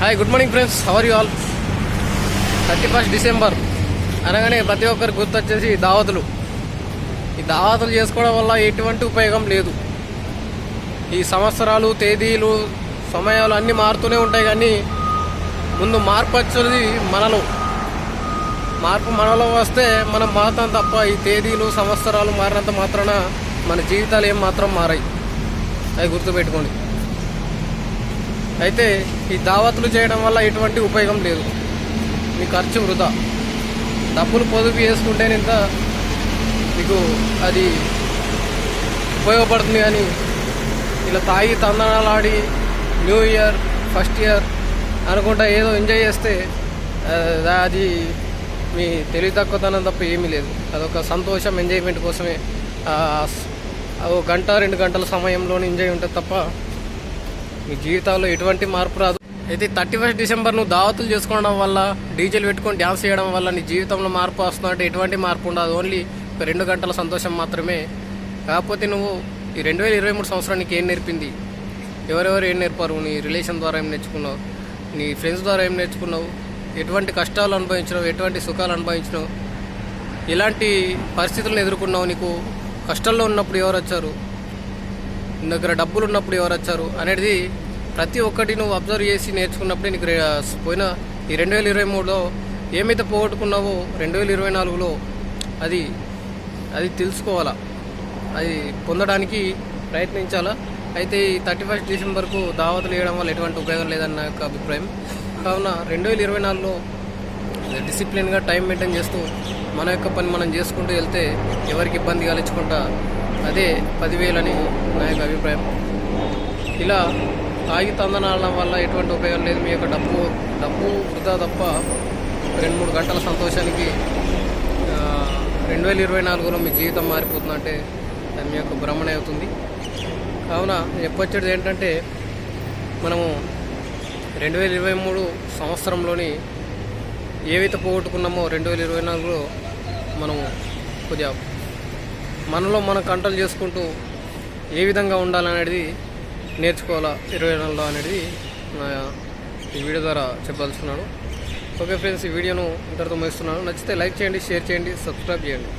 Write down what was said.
Hi good morning friends how are you all thirty first December అనగానే ప్రతి ఒక్కరికి గుర్తొచ్చేసి దావతులు. ఈ దావతులు చేసుకోవడం వల్ల ఎటువంటి ఉపయోగం లేదు. ఈ సంవత్సరాలు తేదీలు సమయాలు అన్నీ మారుతూనే ఉంటాయి కానీ ముందు మార్పు వచ్చేది మనలో. మార్పు మనలో వస్తే మనం మాత్రం తప్ప ఈ తేదీలు సంవత్సరాలు మారినంత మాత్రాన మన జీవితాలు ఏం మాత్రం మారాయి. అది గుర్తుపెట్టుకోండి. అయితే ఈ దావత్లు చేయడం వల్ల ఎటువంటి ఉపయోగం లేదు. మీ ఖర్చు వృధా. డబ్బులు పొదుపు చేసుకుంటే ఇంత మీకు అది ఉపయోగపడుతుంది కానీ ఇలా తాగి తందనాలు ఆడి న్యూ ఇయర్ ఫస్ట్ ఇయర్ అనుకుంటా ఏదో ఎంజాయ్ చేస్తే అది మీ తెలివి తక్కువతనం తప్ప ఏమీ లేదు. అదొక సంతోషం ఎంజాయ్మెంట్ కోసమే. ఓ ఒక గంట రెండు గంటల సమయంలోనే ఎంజాయ్ ఉంటుంది తప్ప మీ జీవితంలో ఎటువంటి మార్పు రాదు. అయితే థర్టీ ఫస్ట్ డిసెంబర్ నువ్వు దావతులు చేసుకోవడం వల్ల డీజిల్ పెట్టుకొని డ్యాన్స్ చేయడం వల్ల నీ జీవితంలో మార్పు వస్తుందంటే ఎటువంటి మార్పు ఉండదు. ఓన్లీ రెండు గంటల సంతోషం మాత్రమే. కాకపోతే నువ్వు ఈ రెండు వేల ఇరవై మూడు సంవత్సరానికి ఏం నేర్పింది? ఎవరెవరు ఏం నేర్పారు? నీ రిలేషన్ ద్వారా ఏం నేర్చుకున్నావు? నీ ఫ్రెండ్స్ ద్వారా ఏం నేర్చుకున్నావు? ఎటువంటి కష్టాలు అనుభవించినావు? ఎటువంటి సుఖాలు అనుభవించినావు? ఎలాంటి పరిస్థితులను ఎదుర్కొన్నావు నీకు? కష్టాల్లో ఉన్నప్పుడు ఎవరు వచ్చారు? నీ దగ్గర డబ్బులు ఉన్నప్పుడు ఎవరు వచ్చారు అనేది ప్రతి ఒక్కటి నువ్వు అబ్జర్వ్ చేసి నేర్చుకున్నప్పుడే నీకు పోయిన ఈ రెండు వేల ఇరవై మూడులో ఏమైతే పోగొట్టుకున్నావో రెండు వేల ఇరవై నాలుగులో అది అది తెలుసుకోవాలా? అది పొందడానికి ప్రయత్నించాలా? అయితే ఈ థర్టీ ఫస్ట్ డిసెంబర్కు దావతులు వేయడం వల్ల ఎటువంటి ఉపయోగం లేదని నా యొక్క అభిప్రాయం. కావున రెండు వేల ఇరవై నాలుగులో డిసిప్లిన్గా టైం మెయింటైన్ చేస్తూ మన యొక్క పని మనం చేసుకుంటూ వెళ్తే ఎవరికి ఇబ్బంది కలిగించుకుంటా అదే పదివేలని నా యొక్క అభిప్రాయం. ఇలా తాగి తందనాడడం వల్ల ఎటువంటి ఉపయోగం లేదు. మీ యొక్క డబ్బు డబ్బు వృధా తప్ప రెండు మూడు గంటల సంతోషానికి రెండు వేల ఇరవై నాలుగులో మీ జీవితం మారిపోతుందంటే దాని మీ యొక్క భ్రమణ అవుతుంది. కావున చెప్పొచ్చేది ఏంటంటే మనము రెండు వేల ఇరవై మూడు సంవత్సరంలోని ఏవైతే పోగొట్టుకున్నామో రెండు వేల ఇరవై నాలుగులో మనము కొద్దిగా మనలో మనం కంట్రోల్ చేసుకుంటూ ఏ విధంగా ఉండాలనేది నేర్చుకోవాలా ఇరవై నెలలో అనేది నా ఈ వీడియో ద్వారా చెప్పదలుచుకున్నాను. ఓకే ఫ్రెండ్స్ ఈ వీడియోను ఇంతటితో ముగిస్తున్నాను. నచ్చితే లైక్ చేయండి షేర్ చేయండి సబ్స్క్రైబ్ చేయండి.